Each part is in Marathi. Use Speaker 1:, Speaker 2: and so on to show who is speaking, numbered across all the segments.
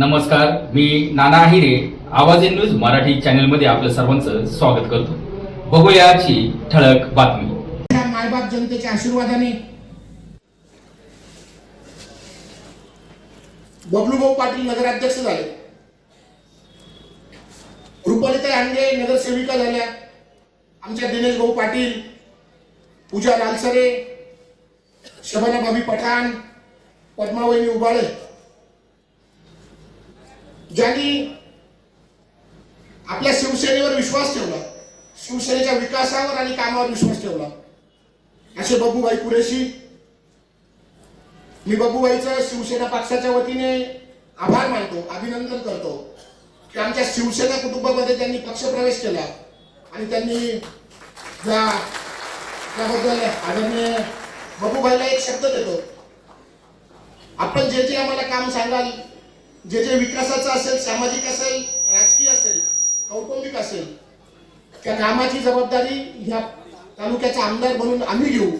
Speaker 1: नमस्कार मी नाना आहिरे आवाज इन न्यूज मराठी चॅनलमध्ये आपलं सर्वांचं स्वागत करतो. बघूयाची ठळक बातमी.
Speaker 2: मायबाप जनतेच्या आशीर्वादाने. बबलूभाऊ पाटील नगराध्यक्ष झाले. रुपालिता अंगे नगरसेविका झाल्या. आमच्या दिनेश भाऊ पाटील पूजा लालसरे शबाना भाभी पठाण पद्मावहिनी उबाळे. ज्यांनी आपल्या शिवसेनेवर विश्वास ठेवला शिवसेनेच्या विकासावर आणि कामावर विश्वास ठेवला. असे बबूभाई कुरेशी मी बबूभाईचं शिवसेना पक्षाच्या वतीने आभार मानतो अभिनंदन करतो. की आमच्या शिवसेना कुटुंबामध्ये त्यांनी पक्षप्रवेश केला आणि त्यांनी या त्याबद्दल आदरणीय बबूभाईला एक शब्द देतो. आपण जे जे आम्हाला काम सांगाल जे जे विकासाचं असेल सामाजिक असेल राजकीय असेल कौटुंबिक असेल त्या कामाची जबाबदारी ह्या तालुक्याचा आमदार म्हणून आम्ही घेऊ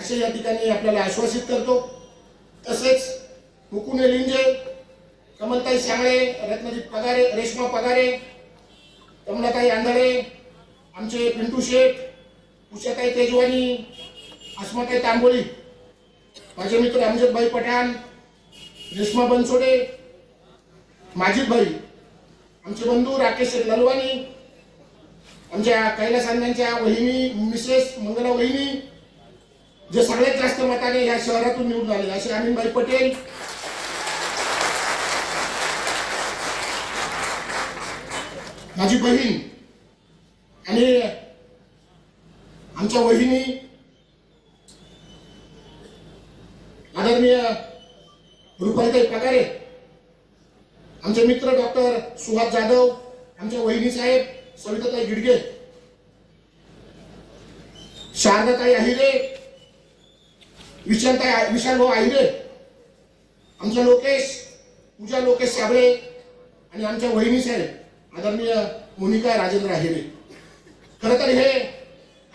Speaker 2: असे या ठिकाणी आपल्याला आश्वासित करतो. तसेच हुकुने लिंजे कमलताई सांगळे रत्नदीप पगारे रेश्मा पगारे कमलाताई आंधळे आमचे पिंटू शेठ उषाताई तेजवानी अस्माताई तांबोली माझे मित्र अमजदभाई पठाण रेश्मा बनसोडे माजिदभाई आमचे बंधू राकेश नलवानी आमच्या कैलास अण्णांच्या वहिनी मिसेस मंगला वहिनी जे सगळ्यात जास्त मताने या शहरातून निवडून आले असे अमीनभाई पटेल. माझी बहीण आणि आमच्या वहिनी आदरणीय रुपालीताई पगारे आमचे मित्र डॉक्टर सुहास जाधव आमच्या वहिनी साहेब सविताताई गिडगे शारदाताई आहिरे विशालताई विशाल भाऊ आहिरे आमचा लोकेश पूजा लोकेश साबळे आणि आमच्या वहिनी साहेब आदरणीय मोनिका राजेंद्र आहिरे. खर तर हे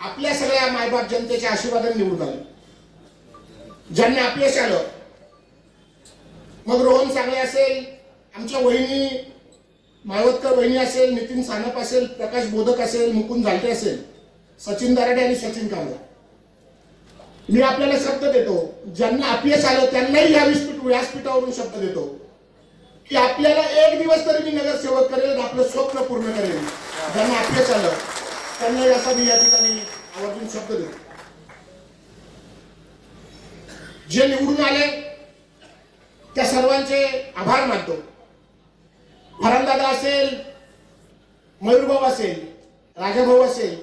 Speaker 2: आपल्या सगळ्या मायबाप जनतेच्या आशीर्वादाने निवडून आले. ज्यांना अपयश आलं मग रोहन चांगले असेल आमच्या वहिनी माळवतकर वहिनी असेल नितीन सानप असेल प्रकाश बोधक असेल मुकुंद झालटे असेल सचिन दराडे आणि सचिन कांबळे मी आपल्याला शब्द देतो ज्यांना अपयश आलं त्यांनाही या व्यासपीठ व्यासपीठावरून शब्द देतो. की आपल्याला एक दिवस तरी मी नगरसेवक करेल आपलं स्वप्न पूर्ण करेल. ज्यांना अपयश आलं त्यांना असा मी या ठिकाणी आवर्जून शब्द देतो. जे निवडून आले त्या सर्वांचे आभार मानतो. फरांदादा असेल मयूरभाऊ असेल राजाभाऊ असेल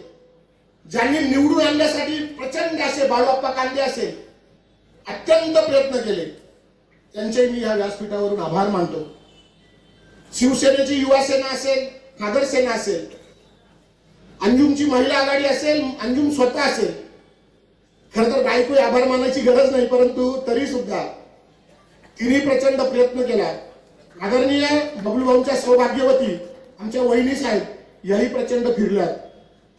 Speaker 2: ज्यांनी निवडून आणण्यासाठी प्रचंड असे बाळाप्पा कांदे असेल अत्यंत प्रयत्न केले. त्यांचे मी या व्यासपीठावरून आभार मानतो. शिवसेनेची युवा सेना असेल नागर सेना असेल अंजुमची महिला आघाडी असेल अंजुम स्वतः असेल. खर तर बायको आभार मानायची गरज नाही परंतु तरी सुद्धा तिने प्रचंड प्रयत्न केला. आदरणीय बबलूभाऊंच्या सौभाग्यवती आमच्या वहिनी साहेब याही प्रचंड फिरल्यात.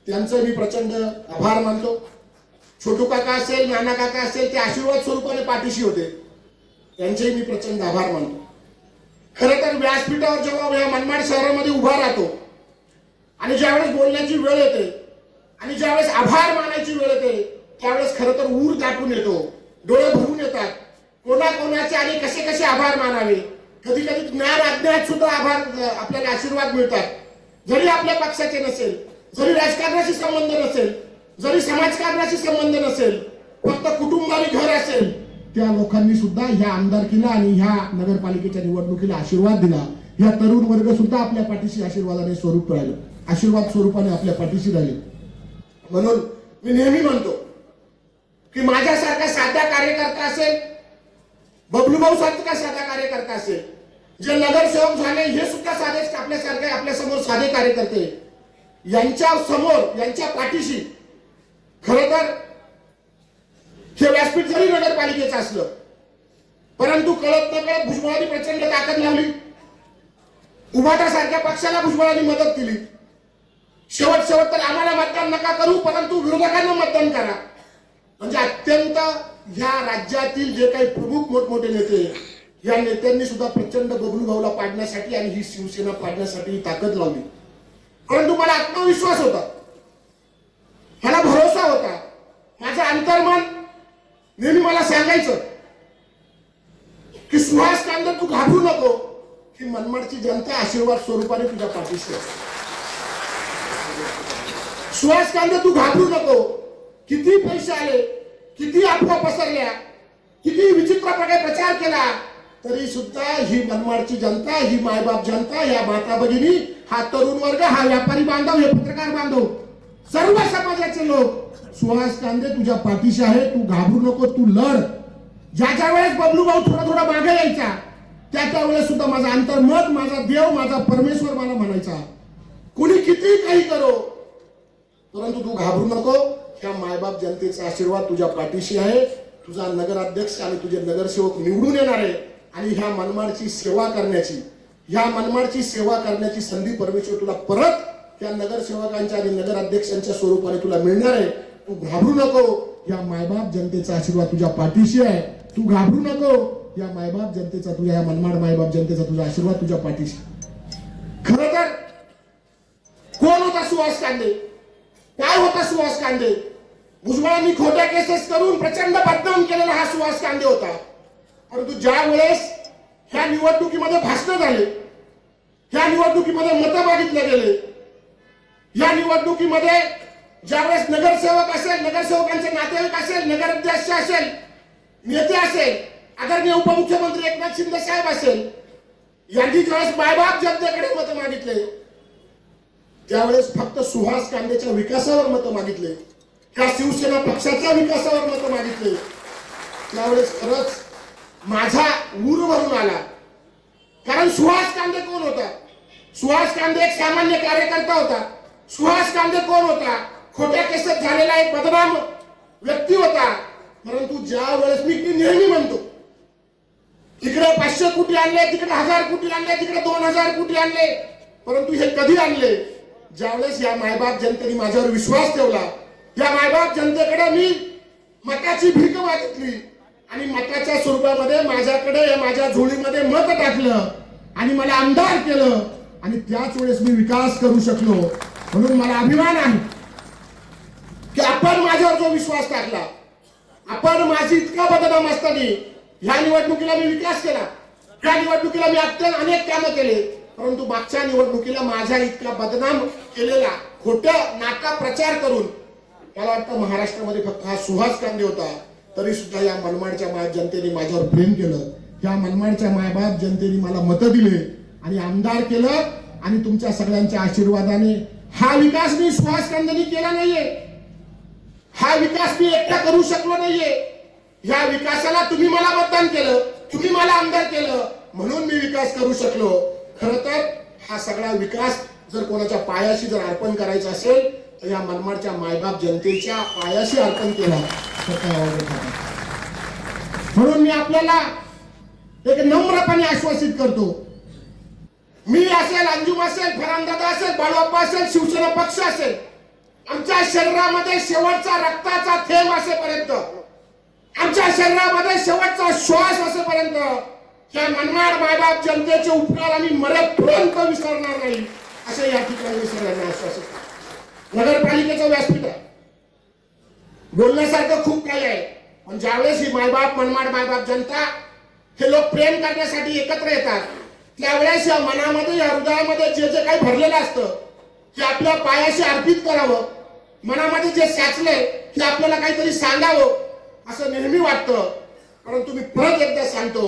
Speaker 2: त्यांचं मी प्रचंड आभार मानतो. छोटू काका असेल नाना काका असेल ते आशीर्वाद स्वरूपाने पाठीशी होते. त्यांचेही मी प्रचंड आभार मानतो. खरं तर व्यासपीठावर जेव्हा या मनमाड शहरामध्ये उभा राहतो आणि ज्यावेळेस बोलण्याची वेळ येते आणि ज्यावेळेस आभार मानायची वेळ येते त्यावेळेस खरं तर ऊर दाटून येतो डोळे भरून येतात. कोणा कोणाचे आणि कसे कसे आभार मानावे कधी कधी ज्ञान अज्ञात सुद्धा आभार आपल्याला आशीर्वाद मिळतात. जरी आपल्या पक्षाचे नसेल जरी राजकारणाशी संबंध नसेल जरी समाजकारणाशी संबंध नसेल फक्त कुटुंब आणि घर असेल त्या लोकांनी सुद्धा ह्या आमदारकीला आणि ह्या नगरपालिकेच्या निवडणुकीला आशीर्वाद दिला. ह्या तरुण वर्ग सुद्धा आपल्या पाठीशी आशीर्वादाने स्वरूप राहिलं. आशीर्वाद स्वरूपाने आपल्या पाठीशी राहिले. म्हणून मी नेहमी म्हणतो की माझ्यासारखा साध्या कार्यकर्ता असेल बबलूभाऊ का साधा कार्यकर्ता असेल? जे नगरसेवक झाले हे सुद्धा साधे आपल्यासारखे आपल्यासमोर साधे कार्यकर्ते. यांच्या समोर यांच्या पाठीशी खर तर हे व्यासपीठ जरी नगरपालिकेचं असलं परंतु कळत न कळत भुजबळांनी प्रचंड ताकद लावली. उभाटा सारख्या पक्षाला भुजबळांनी मदत केली. शेवट शेवट तर आम्हाला मतदान नका करू परंतु विरोधकांना मतदान करा. म्हणजे अत्यंत या राज्यातील जे काही प्रमुख मोठमोठे नेते या नेत्यांनी सुद्धा प्रचंड बबलू भाऊला पाडण्यासाठी आणि ही शिवसेना पाडण्यासाठी ही ताकद लावली. परंतु मला आत्मविश्वास होता. मला भरोसा होता. माझं अंतर्मन नेहमी मला सांगायचं की सुहास कांदा तू घाबरू नको. की मनमाडची जनता आशीर्वाद स्वरूपाने तुझ्या पाठीशी सुहास कांदा तू घाबरू नको. किती पैसे आले? किती अफवा पसरल्या किती विचित्र प्रकारे प्रचार केला तरी सुद्धा ही मनमाडची जनता ही मायबाप जनता या माता भगिनी हा तरुण वर्ग हा व्यापारी बांधव हे पत्रकार बांधव सर्व समाजाचे लोक सुहास कांदे तुझ्या पाठीशी आहे तू घाबरू नको तू लढ. ज्या ज्या वेळेस बबलू भाऊ थोडा थोडा मागे यायचा त्या त्या वेळेस सुद्धा माझा अंतर्मत माझा देव माझा परमेश्वर मला म्हणायचा कुणी किती काही करो परंतु तू घाबरू नको. ह्या मायबाप जनतेचा आशीर्वाद तुझ्या पाठीशी आहे. तुझा नगराध्यक्ष आणि तुझे नगरसेवक निवडून येणार आहे. आणि ह्या मनमाडची सेवा करण्याची ह्या मनमाडची सेवा करण्याची संधी परमेश्वर तुला परत त्या नगरसेवकांच्या आणि नगराध्यक्षांच्या स्वरूपाने तुला मिळणार आहे. तू घाबरू नको. या मायबाप जनतेचा आशीर्वाद तुझ्या पाठीशी आहे. तू घाबरू नको. या मायबाप जनतेचा तुझ्या या मनमाड मायबाप जनतेचा तुझा आशीर्वाद तुझ्या पाठीशी खर तर कोण होता सुहास कांदे? काय होता सुहास कांदे? भुजबळांनी खोट्या केसेस करून प्रचंड बदनाम केलेला हा सुहास कांदे होता. परंतु ज्या वेळेस ह्या निवडणुकीमध्ये भाषण झाले ह्या निवडणुकीमध्ये मतं मागितले गेले या निवडणुकीमध्ये ज्यावेळेस नगरसेवक असेल नगरसेवकांचे नातेवाईक असेल नगराध्यक्ष असेल नेते असेल आदरणीय उपमुख्यमंत्री एकनाथ शिंदे साहेब असेल यांनी ज्यावेळेस बायबाब जनतेकडे मतं मागितले त्यावेळेस फक्त सुहास कांदेच्या विकासावर मतं मागितले ह्या शिवसेना पक्षाच्या विकासावर मतं मागितले त्यावेळेस खरंच माझा ऊर भरून आला. कारण सुहास कांदे कोण होता? सुहास कांदे एक सामान्य कार्यकर्ता होता. सुहास कांदे कोण होता? खोट्या केसात झालेला एक बदनाम व्यक्ती होता. परंतु ज्या वेळेस मी मी नेहमी म्हणतो तिकडे पाचशे कोटी आणले तिकडे हजार कोटी आणले तिकडे दोन हजार कोटी आणले परंतु हे कधी आणले? ज्यावेळेस या मायबाप जनतेने माझ्यावर विश्वास ठेवला या मायबाप जनतेकडे मी मताची भीक मागितली आणि मताच्या स्वरूपामध्ये माझ्याकडे या माझ्या झोळीमध्ये मत टाकलं आणि मला आमदार केलं आणि त्याच वेळेस मी विकास करू शकलो म्हणून मला अभिमान आहे की आपण माझ्यावर जो विश्वास टाकला आपण माझी इतका बदनाम असताना ह्या निवडणुकीला मी विकास केला. ह्या निवडणुकीला मी अत्यंत अनेक कामं केले परंतु मागच्या निवडणुकीला माझ्या इतका बदनाम केलेला खोट्या नाका प्रचार करून मला वाटतं महाराष्ट्रामध्ये फक्त हा सुहास कांदे होता तरी सुद्धा या मनमाडच्या माया जनतेने माझ्यावर प्रेम केलं. या मनमाडच्या मायबाप जनतेने मला मतं दिले आणि आमदार केलं आणि तुमच्या सगळ्यांच्या आशीर्वादाने हा विकास मी सुहास कांदेनी केला नाहीये. हा विकास मी एकटा करू शकलो नाहीये. या विकासाला तुम्ही मला मतदान केलं तुम्ही मला आमदार केलं म्हणून मी विकास करू शकलो. खर तर हा सगळा विकास जर कोणाच्या पायाशी जर अर्पण करायचं असेल तर या मनमाडच्या मायबाप जनतेच्या पायाशी अर्पण केला. तर काय म्हणून मी आपल्याला एक नम्रपणे आश्वासित करतो. मी असेल अंजुम असेल फरांदादा असेल बाळूप्पा असेल शिवसेना पक्ष असेल आमच्या शरीरामध्ये शेवटचा रक्ताचा थेंब असेपर्यंत आमच्या शरीरामध्ये शेवटचा श्वास असेपर्यंत त्या मनमाड मायबाप जनतेचे उपकार आम्ही मरेपर्यंत विसरणार नाही. असं या ठिकाणी सगळ्यांना आश्वासित नगरपालिकेचं व्यासपीठ आहे. बोलण्यासारखं खूप काही आहे. पण ज्यावेळेस ही मायबाप मनमाड मायबाप जनता हे लोक प्रेम करण्यासाठी एकत्र येतात त्यावेळेस या मनामध्ये या हृदयामध्ये जे जे काही भरलेलं असतं ते आपल्या पायाशी अर्पित करावं मनामध्ये जे साचले ते आपल्याला काहीतरी सांगावं असं नेहमी वाटतं. परंतु मी परत एकदा सांगतो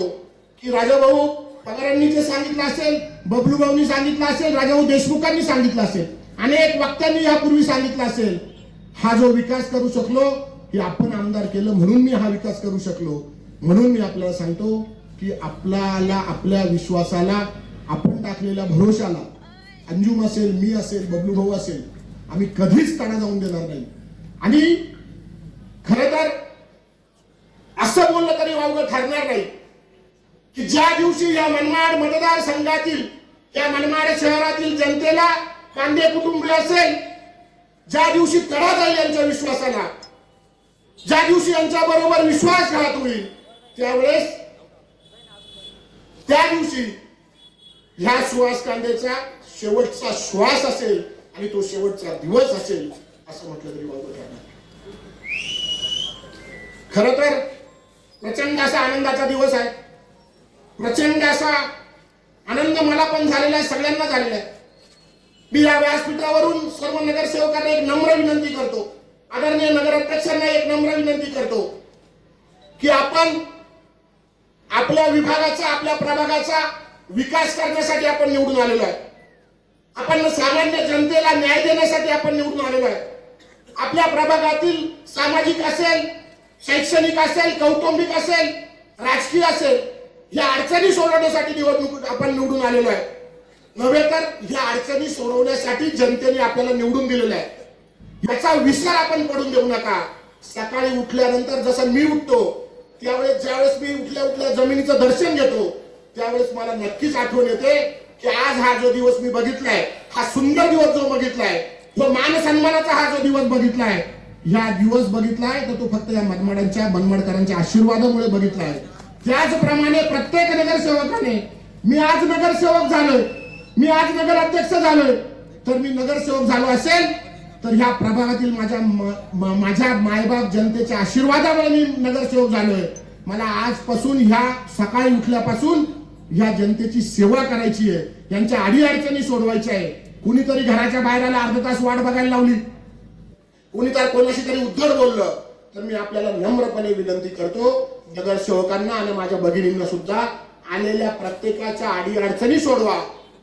Speaker 2: की राजाभाऊ पगारांनी जे सांगितलं असेल बबलू भाऊनी सांगितलं असेल राजाभाऊ देशमुखांनी सांगितलं असेल अनेक वक्त्यांनी यापूर्वी सांगितलं असेल हा जो विकास करू शकलो हे आपण आमदार केलं म्हणून मी हा विकास करू शकलो. म्हणून मी आपल्याला सांगतो की आपल्याला आपल्या विश्वासाला आपण टाकलेल्या भरोशाला अंजुम असेल मी असेल बबलू भाऊ असेल आम्ही कधीच ताणा जाऊन देणार नाही. आणि खर तर असं बोललं तरी वावगं ठरणार नाही. की ज्या दिवशी या मनमाड मतदारसंघातील या मनमाड शहरातील जनतेला कांदे कुटुंबी असेल ज्या दिवशी तडा जाईल यांच्या विश्वासाला ज्या दिवशी यांच्या बरोबर विश्वासघात होईल त्यावेळेस त्या दिवशी ह्या सुहास कांदेचा शेवटचा श्वास असेल आणि तो शेवटचा दिवस असेल असं म्हटलं तरी वावगं ठरणार खर तर प्रचंड असा आनंदाचा दिवस आहे. प्रचंड असा आनंद मला पण झालेला आहे सगळ्यांना झालेला आहे. मी या व्यासपीठावरून सर्व नगरसेवकांना एक नम्र विनंती करतो. आदरणीय नगराध्यक्षांना एक नम्र विनंती करतो की आपण आपल्या विभागाचा आपल्या प्रभागाचा विकास करण्यासाठी आपण निवडून आलेलो आहे. आपण सामान्य जनतेला न्याय देण्यासाठी आपण निवडून आलेलो आहे. आपल्या प्रभागातील सामाजिक असेल शैक्षणिक असेल कौटुंबिक असेल राजकीय असेल या अडचणी सोडवण्यासाठी निवडणूक आपण निवडून आलेलो आहे. नव्हे तर ह्या अडचणी सोडवण्यासाठी जनतेने आपल्याला निवडून दिलेलं आहे. याचा विसर आपण पडून देऊ नका. सकाळी उठल्यानंतर जसं मी उठतो त्यावेळेस ज्यावेळेस मी उठल्या उठल्या जमिनीचं दर्शन घेतो त्यावेळेस मला नक्कीच आठवण येते की आज हा जो दिवस मी बघितलाय हा सुंदर दिवस जो बघितलाय तो मान सन्मानाचा हा जो दिवस बघितलाय ह्या दिवस बघितलाय तर तो फक्त या मनमाडांच्या मनमाडकरांच्या आशीर्वादामुळे बघितलाय. त्याचप्रमाणे प्रत्येक नगरसेवकाने मी आज नगरसेवक झालोय मी आज नगर अध्यक्ष झालोय तर मी नगरसेवक झालो असेल तर ह्या प्रभागातील माझ्या माझ्या मायबाप जनतेच्या आशीर्वादामुळे मी नगरसेवक झालोय. मला आजपासून ह्या सकाळी उठल्यापासून ह्या जनतेची सेवा करायची आहे यांच्या अडीअडचणी सोडवायच्या आहे. कुणीतरी घराच्या बाहेर आला अर्धा तास वाट बघायला लावली. कुणीतरी कोणाशी तरी उद्धट बोललं तर मी आपल्याला नम्रपणे विनंती करतो नगरसेवकांना आणि माझ्या भगिनींना सुद्धा आलेल्या प्रत्येकाच्या अडी अडचणी सोडवा.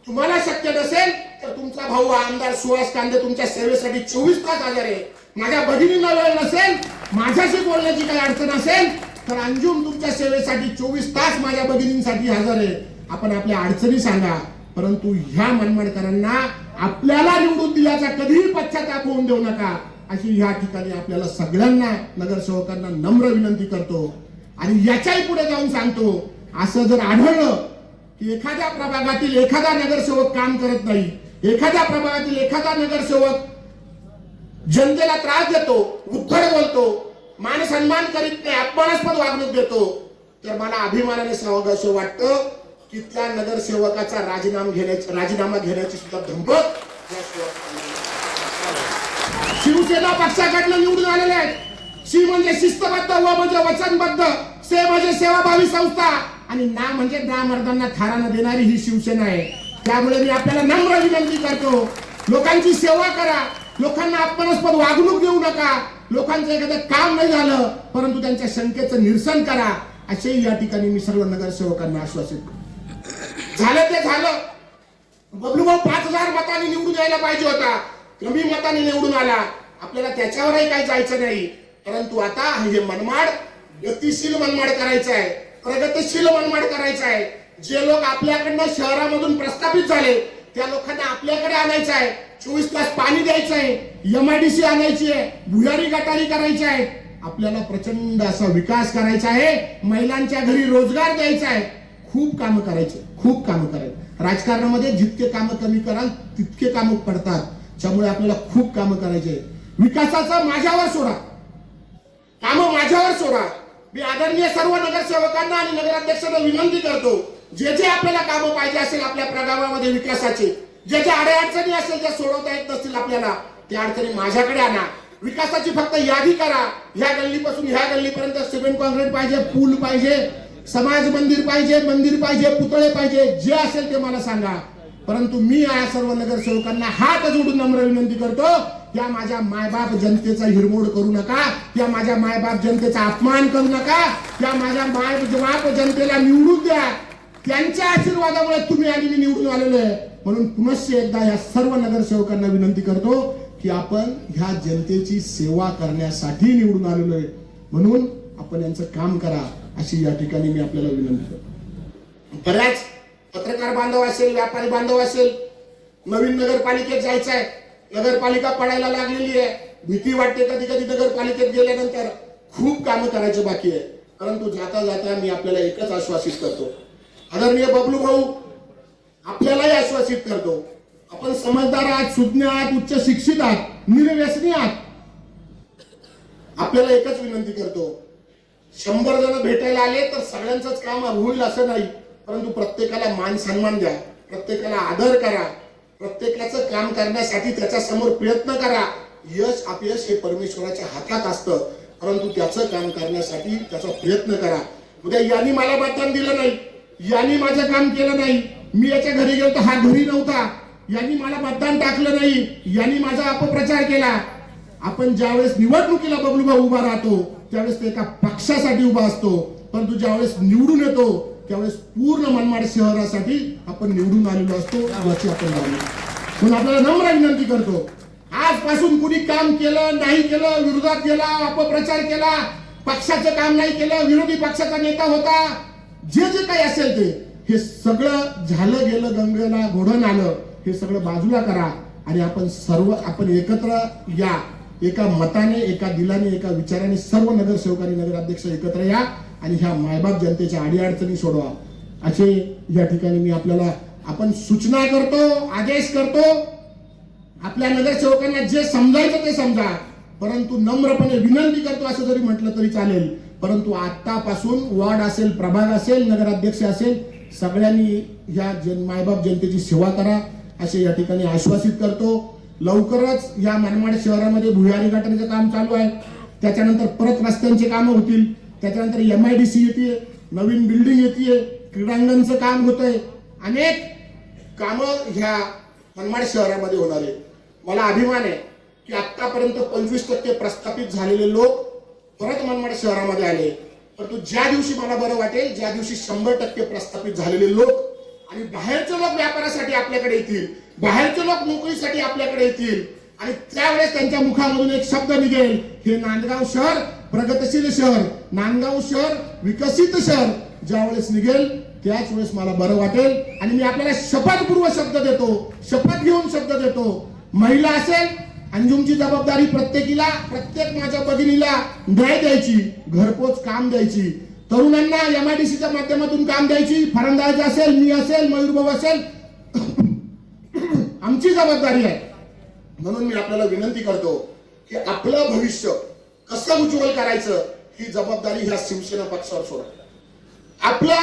Speaker 2: तुम्हाला शक्य नसेल तर तुमचा भाऊ आमदार सुहास कांदे तुमच्या सेवेसाठी चोवीस तास हजार आहे. माझ्या भगिनींना वेळ नसेल माझ्याशी बोलण्याची काही अडचण असेल तर अंजुम तुमच्या सेवेसाठी चोवीस तास माझ्या भगिनींसाठी हजर आहे. आपण आपल्या अडचणी सांगा परंतु ह्या मनमाडकरांना आपल्याला निवडून दिल्याचा कधीही पश्चाताप होऊन देऊ नका. अशी ह्या ठिकाणी आपल्याला सगळ्यांना नगरसेवकांना नम्र विनंती करतो. आणि याच्याही पुढे जाऊन सांगतो असं जर आढळलं की एखाद्या प्रभागातील एखादा नगरसेवक काम करत नाही एखाद्या प्रभागातील एखादा नगरसेवक जनतेला त्रास देतो उद्धट बोलतो मान सन्मान करीत नाही अपमानास्पद वागणूक देतो तर मला अभिमानाने सांगावं वाटतं की त्या नगरसेवकाचा राजीनामा घेण्याची राजीनामा घेण्याची सुद्धा धमक शिवसेना पक्षाकडनं निवडून आलेले आहेत. शी म्हणजे शिस्तबद्ध व म्हणजे वचनबद्ध. से म्हणजे सेवाभावी संस्था. आणि ना म्हणजे नामर्दांना थारानं देणारी ही शिवसेना आहे. त्यामुळे मी आपल्याला नम्र विनंती करतो. लोकांची सेवा करा. लोकांना अपमानास्पद वागणूक देऊ नका. लोकांचं एखादं काम नाही झालं परंतु त्यांच्या शंकेचं निरसन करा. असेही या ठिकाणी मी सर्व नगरसेवकांना आश्वासित करतो. झालं ते झालं. बबलू भाऊ पाच हजार मतांनी निवडून यायला पाहिजे होता. कमी मतांनी निवडून आला. आपल्याला त्याच्यावरही काही जायचं नाही. परंतु आता हे मनमाड गतिशील मनमाड करायचं आहे प्रगतशील मनमाड करायचं आहे. जे लोक आपल्याकडनं शहरामधून प्रस्थापित झाले त्या लोकांना आपल्याकडे आणायचं आहे. चोवीस तास पाणी द्यायचं आहे एमआयडीसी आणायची आहे भुयारी गटारी करायची आहे. आपल्याला प्रचंड असा विकास करायचा आहे महिलांच्या घरी रोजगार द्यायचा आहे. खूप कामं करायचे खूप कामं करायचे. राजकारणामध्ये जितके कामं कमी कराल तितके कामं पडतात. त्यामुळे आपल्याला खूप कामं करायचे विकासाचा माझ्यावर सोडा. कामं माझ्यावर सोडा. मी आदरणीय सर्व नगरसेवकांना आणि नगराध्यक्षांना विनंती करतो जे जे आपल्याला कामं पाहिजे असेल आपल्या प्रभागामध्ये विकासाचे जे जे अडचणी असेल त्या सोडवता येत नसतील आपल्याला त्या अडचणी माझ्याकडे आणा. विकासाची फक्त यादी करा. ह्या गल्लीपासून ह्या गल्लीपर्यंत सिमेंट कॉन्क्रीट पाहिजे पूल पाहिजे समाज मंदिर पाहिजे मंदिर पाहिजे पुतळे पाहिजे जे असेल ते मला सांगा. परंतु मी या सर्व नगरसेवकांना हात जोडून नम्र विनंती करतो या माझ्या मायबाप जनतेचा हिरमोड करू नका. या माझ्या मायबाप जनतेचा अपमान करू नका. या माझ्या माय बाप जनतेला निवडून द्या. त्यांच्या आशीर्वादामुळे तुम्ही आणि मी निवडून आलेलो आहे. म्हणून पुनश्च एकदा या सर्व नगरसेवकांना विनंती करतो की आपण ह्या जनतेची सेवा करण्यासाठी निवडून आलेलो आहे. म्हणून आपण यांचं काम करा अशी या ठिकाणी मी आपल्याला विनंती करतो. बऱ्याच पत्रकार बांधव असेल व्यापारी बांधव असेल नवीन नगरपालिकेत जायचं आहे नगरपालिका पडायला लागलेली आहे. भीती वाटते कधी कधी नगरपालिकेत गेल्यानंतर खूप कामं करायचे बाकी आहे. परंतु जाता जाता मी आपल्याला एकच आश्वासित करतो. आदरणीय बबलू भाऊ आपल्यालाही आश्वासित करतो. आपण समजदार आहात सुज्ञ आहात उच्च शिक्षित आहात निर्व्यसनी आहात. आपल्याला एकच विनंती करतो. शंभर जण भेटायला आले तर सगळ्यांचंच काम होईल असं नाही. परंतु प्रत्येकाला मान सन्मान द्या. प्रत्येकाला आदर करा. प्रत्येकाचं काम करण्यासाठी त्याच्यासमोर प्रयत्न करा. यश अपयश हे परमेश्वराच्या हातात असतं. परंतु त्याचं काम करण्यासाठी त्याचा प्रयत्न करा. उद्या यांनी मला मतदान दिलं नाही. यांनी माझं काम केलं नाही. मी याच्या घरी गेलो तर हा घरी नव्हता. यांनी मला मतदान टाकलं नाही. यांनी माझा अपप्रचार केला. आपण ज्यावेळेस निवडणुकीला बबलूभाऊ उभा राहतो त्यावेळेस ते एका पक्षासाठी उभा असतो. परंतु ज्यावेळेस निवडून येतो त्यावेळेस पूर्ण मनमाड शहरासाठी आपण निवडून आलेलो असतो याची आपण म्हणून आपल्याला नम्र विनंती करतो आजपासून कुणी काम केलं नाही केलं विरोधात केला अपप्रचार केला पक्षाचं काम नाही केलं विरोधी पक्षाचा नेता होता जे जे काही असेल ते हे सगळं झालं गेलं गंगेला घोडण आलं हे सगळं बाजूला करा आणि आपण सर्व आपण एकत्र या. एका मताने एका दिलाने एका विचाराने सर्व नगरसेवक आणि नगराध्यक्ष एकत्र या. आणि ह्या मायबाप जनतेच्या अडीअडचणी सोडवा. असे या ठिकाणी मी आपल्याला आपण सूचना करतो आदेश करतो. आपल्या नगरसेवकांना जे समजायचं ते समजा. परंतु नम्रपणे विनंती करतो असं जरी म्हटलं तरी चालेल. परंतु आतापासून वॉर्ड असेल प्रभाग असेल नगराध्यक्ष असेल सगळ्यांनी ह्या जन मायबाप जनतेची सेवा करा असे या ठिकाणी आश्वासित करतो. लवकरच या मनमाड शहरामध्ये भुयारी गाठण्याचं काम चालू आहे. त्याच्यानंतर परत रस्त्यांचे कामं होतील. त्याच्यानंतर एम आय डी सी येते नवीन बिल्डिंग येते क्रीडांगणचं काम होतंय. अनेक कामं ह्या मनमाड शहरामध्ये होणार आहे मला अभिमान आहे की आतापर्यंत पंचवीस टक्के प्रस्थापित झालेले लोक परत मनमाड शहरामध्ये आले. परंतु ज्या दिवशी मला बरं वाटेल ज्या दिवशी शंभर टक्के प्रस्थापित झालेले लोक आणि बाहेरचे लोक व्यापारासाठी आपल्याकडे येतील बाहेरचे लोक नोकरीसाठी आपल्याकडे येतील आणि त्यावेळेस त्यांच्या मुखामधून एक शब्द निघेल हे नांदगाव शहर प्रगतशील शहर नांदगाव शहर विकसित शहर. ज्या वेळेस निघेल त्याच वेळेस मला बरं वाटेल. आणि मी आपल्याला शपथपूर्व शब्द देतो. शपथ घेऊन शब्द देतो. महिला असेल अंजुमची जबाबदारी प्रत्येकीला प्रत्येक माझ्या भगिनीला न्याय द्यायची घरपोच काम द्यायची. तरुणांना एमआयडीसीच्या माध्यमातून काम द्यायची. फरंदाज असेल मी असेल मयूरभाऊ असेल. आमची जबाबदारी आहे. म्हणून मी आपल्याला विनंती करतो की आपलं भविष्य कसं उज्ज्वल करायचं? ही जबाबदारी ह्या शिवसेना पक्षावर सोडा. आपल्या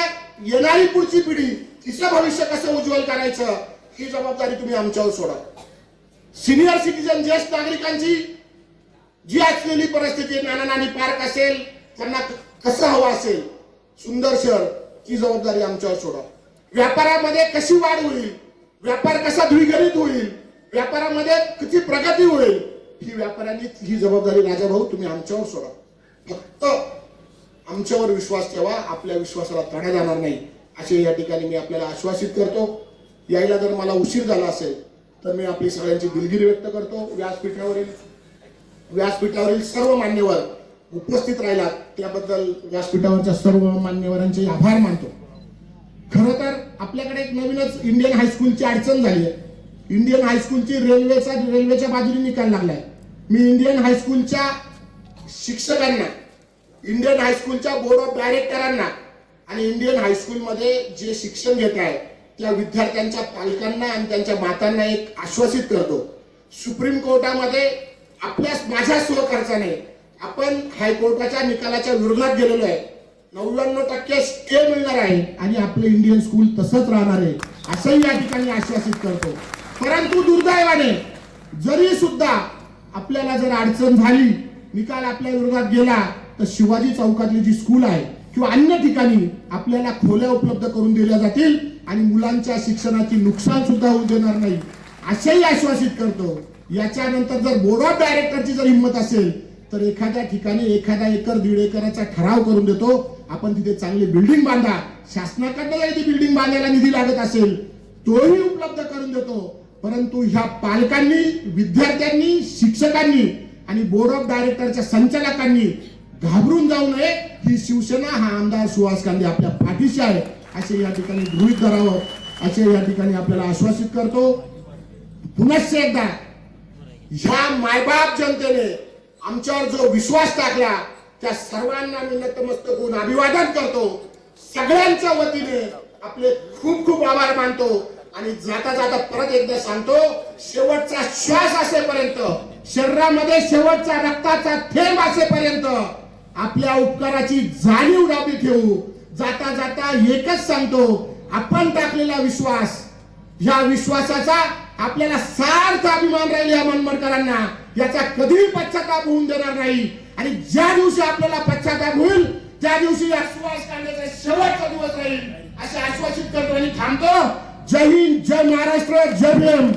Speaker 2: येणारी पुढची पिढी तिचं भविष्य कसं उज्ज्वल करायचं ही जबाबदारी तुम्ही आमच्यावर सोडा. सिनियर सिटीजन ज्येष्ठ नागरिकांची जी असलेली परिस्थिती नाना नानी पार्क असेल त्यांना कसं हवं असेल सुंदर शहर ही जबाबदारी आमच्यावर सोडा. व्यापारामध्ये कशी वाढ होईल व्यापार कसा द्विगणित होईल व्यापारामध्ये किती प्रगती होईल ही व्यापाऱ्यांनी ही जबाबदारी राजाभाऊ तुम्ही आमच्यावर सोडा. फक्त आमच्यावर विश्वास ठेवा आपल्या विश्वासाला तडा जाणार नाही. असे या ठिकाणी मी आपल्याला आश्वासित करतो. यायला जर मला उशीर झाला असेल तर मी आपली सगळ्यांची दिलगिरी व्यक्त करतो. व्यासपीठावरील व्यासपीठावरील सर्व मान्यवर उपस्थित राहिलात. त्याबद्दल व्यासपीठावरच्या सर्व मान्यवरांचे आभार मानतो. खरं तर आपल्याकडे एक नवीनच इंडियन हायस्कूलची अडचण झाली आहे. इंडियन हायस्कूलची रेल्वेचा रेल्वेच्या बाजूने निकाल लागलाय. मी इंडियन हायस्कूलच्या शिक्षकांना इंडियन हायस्कूलच्या बोर्ड ऑफ डायरेक्टरांना आणि इंडियन हायस्कूलमध्ये जे शिक्षण घेत आहे त्या विद्यार्थ्यांच्या पालकांना आणि त्यांच्या मातांना एक आश्वासित करतो. सुप्रीम कोर्टामध्ये आपल्या माझ्या स्वखर्चाने आपण हायकोर्टाच्या निकालाच्या विरोधात गेलेलो आहे. नव्याण्णव टक्के स्टे मिळणार आहे. आणि आपलं इंडियन स्कूल तसंच राहणार आहे. असंही या ठिकाणी आश्वासित करतो. परंतु दुर्दैवाने जरी सुद्धा आपल्याला जर अडचण झाली निकाल आपल्या विरोधात गेला तर शिवाजी चौकातली जी स्कूल आहे किंवा अन्य ठिकाणी आपल्याला खोल्या उपलब्ध करून दिल्या जातील आणि मुलांच्या शिक्षणाची नुकसान सुद्धा होऊ देणार नाही. असेही आश्वासित करतो याच्यानंतर जर बोर्ड ऑफ डायरेक्टरची जर हिंमत असेल तर एखाद्या ठिकाणी एखादा एकर दीड एकराचा ठराव करून देतो. आपण तिथे चांगली बिल्डिंग बांधा. शासनाकडनं जरी ती बिल्डिंग बांधायला निधी लागत असेल तोही उपलब्ध करून देतो. परंतु ह्या पालकांनी विद्यार्थ्यांनी शिक्षकांनी आणि बोर्ड ऑफ डायरेक्टरच्या संचालकांनी घाबरून जाऊ नये. ही शिवसेना हा आमदार सुहास कांदे आपल्या पाठीशी आहे. असे या ठिकाणी गृहित धरावं असे या ठिकाणी आपल्याला आश्वासित करतो. पुनश्च एकदा ह्या मायबाप जनतेने आमच्यावर जो विश्वास टाकला त्या सर्वांना मी नतमस्तक होऊन अभिवादन करतो. सगळ्यांच्या वतीने आपले खूप खूप आभार मानतो. आणि जाता जाता परत एकदा सांगतो शेवटचा श्वास असेपर्यंत शरीरामध्ये शेवटचा रक्ताचा थेंब असेपर्यंत आपल्या उपकाराची जाणीव डाबी ठेवू. जाता जाता एकच सांगतो आपण टाकलेला विश्वास या विश्वासाचा आपल्याला सार्थ अभिमान राहील या मनमडकरांना याचा कधीही पश्चाताप होऊन देणार नाही. आणि ज्या दिवशी आपल्याला पश्चाताप होईल त्या दिवशी या सुभाष कांद्याचा शेवटचा दिवस राहील. असे आश्वासित करतो आणि थांबतो. जय हिंद जय महाराष्ट्र जय भीम.